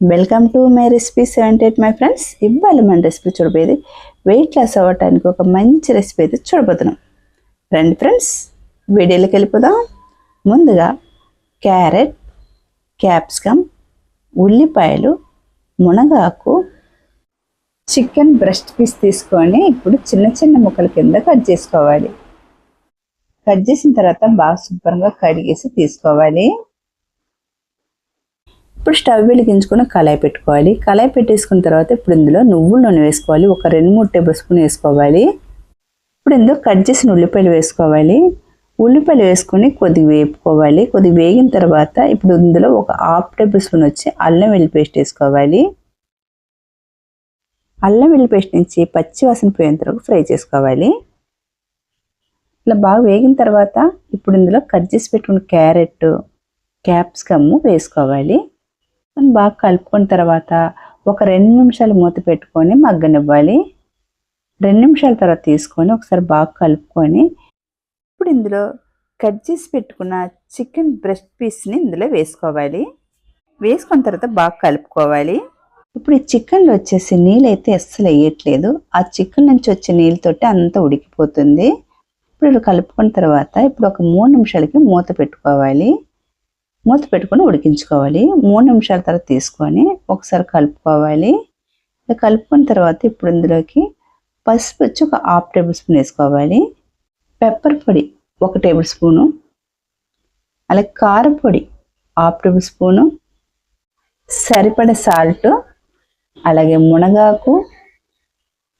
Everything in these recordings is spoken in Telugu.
Welcome to my recipe seventy eight my friends ఇవ్వాలి మన రెసిపీ చూడబోయేది వెయిట్ లాస్ అవ్వటానికి ఒక మంచి రెసిపీ అయితే చూడబోతున్నాం. రండి ఫ్రెండ్స్ వీడియోలోకి వెళ్ళిపోదాం. ముందుగా క్యారెట్ క్యాప్సికమ్ ఉల్లిపాయలు మునగాకు చికెన్ బ్రెస్ట్ పీస్ తీసుకొని ఇప్పుడు చిన్న చిన్న ముక్కల కింద కట్ చేసుకోవాలి. కట్ చేసిన తర్వాత బాగా శుభ్రంగా కడిగేసి తీసుకోవాలి. ఇప్పుడు స్టవ్ వెలిగించుకొని కళాయి పెట్టుకోవాలి. కళాయి పెట్టేసుకున్న తర్వాత ఇప్పుడు ఇందులో నువ్వుల నూనె వేసుకోవాలి. ఒక రెండు మూడు టేబుల్ స్పూన్ వేసుకోవాలి. ఇప్పుడు ఇందులో కట్ చేసిన ఉల్లిపాయలు వేసుకోవాలి. ఉల్లిపాయలు వేసుకొని కొద్దిగా వేపుకోవాలి. కొద్దిగా వేగిన తర్వాత ఇప్పుడు ఇందులో ఒక హాఫ్ టేబుల్ స్పూన్ వచ్చి అల్లం వెల్లి పేస్ట్ వేసుకోవాలి. అల్లం వెల్లి పేస్ట్ నుంచి పచ్చి వాసన పోయేంత వరకు ఫ్రై చేసుకోవాలి. ఇలా బాగా వేగిన తర్వాత ఇప్పుడు ఇందులో కట్ చేసి పెట్టుకున్న క్యారెట్ క్యాప్సికమ్ వేసుకోవాలి. మనం బాగా కలుపుకున్న తర్వాత ఒక రెండు నిమిషాలు మూత పెట్టుకొని మగ్గనివ్వాలి. రెండు నిమిషాల తర్వాత తీసుకొని ఒకసారి బాగా కలుపుకొని ఇప్పుడు ఇందులో కట్ చేసి పెట్టుకున్న చికెన్ బ్రెస్ట్ పీస్ని ఇందులో వేసుకోవాలి. వేసుకున్న తర్వాత బాగా కలుపుకోవాలి. ఇప్పుడు ఈ చికెన్లో వచ్చేసి నీళ్ళు అయితే అస్సలు వేయట్లేదు. ఆ చికెన్ నుంచి వచ్చే నీళ్ళతోటి అంతా ఉడికిపోతుంది. ఇప్పుడు కలుపుకున్న తర్వాత ఇప్పుడు ఒక మూడు నిమిషాలకి మూత పెట్టుకోవాలి. మూత పెట్టుకొని ఉడికించుకోవాలి. మూడు నిమిషాల తర్వాత తీసుకొని ఒకసారి కలుపుకోవాలి. కలుపుకున్న తర్వాత ఇప్పుడు ఇందులోకి పసుపు వచ్చి ఒక హాఫ్ టేబుల్ స్పూన్ వేసుకోవాలి. పెప్పర్ పొడి ఒక టేబుల్ స్పూను. అలాగే కారం పొడి హాఫ్ టేబుల్ స్పూను. సరిపడే సాల్ట్ అలాగే మునగాకు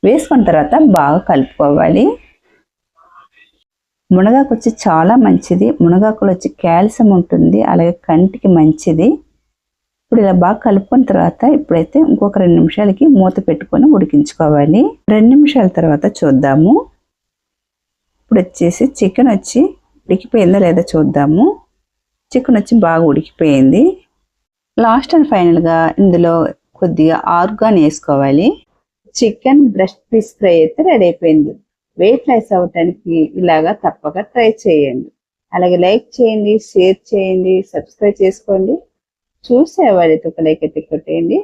వేసుకున్న తర్వాత బాగా కలుపుకోవాలి. మునగాకు వచ్చి చాలా మంచిది. మునగాకులు వచ్చి కాల్షియం ఉంటుంది. అలాగే కంటికి మంచిది. ఇప్పుడు ఇలా బాగా కలుపుకున్న తర్వాత ఇప్పుడైతే ఇంకొక రెండు నిమిషాలకి మూత పెట్టుకొని ఉడికించుకోవాలి. రెండు నిమిషాల తర్వాత చూద్దాము. ఇప్పుడు వచ్చేసి చికెన్ వచ్చి ఉడికిపోయిందా లేదా చూద్దాము. చికెన్ వచ్చి బాగా ఉడికిపోయింది. లాస్ట్ అండ్ ఫైనల్గా ఇందులో కొద్దిగా ఆర్గాన్ వేసుకోవాలి. చికెన్ బ్రష్ పీస్ ఫ్రై అయితే రెడీ అయిపోయింది. వెయిట్ లాస్ అవ్వటానికి ఇలాగా తప్పక ట్రై చేయండి. అలాగే లైక్ చేయండి షేర్ చేయండి సబ్స్క్రైబ్ చేసుకోండి. చూసేవాళ్ళైతే ఒక లైక్ అయితే కొట్టేయండి.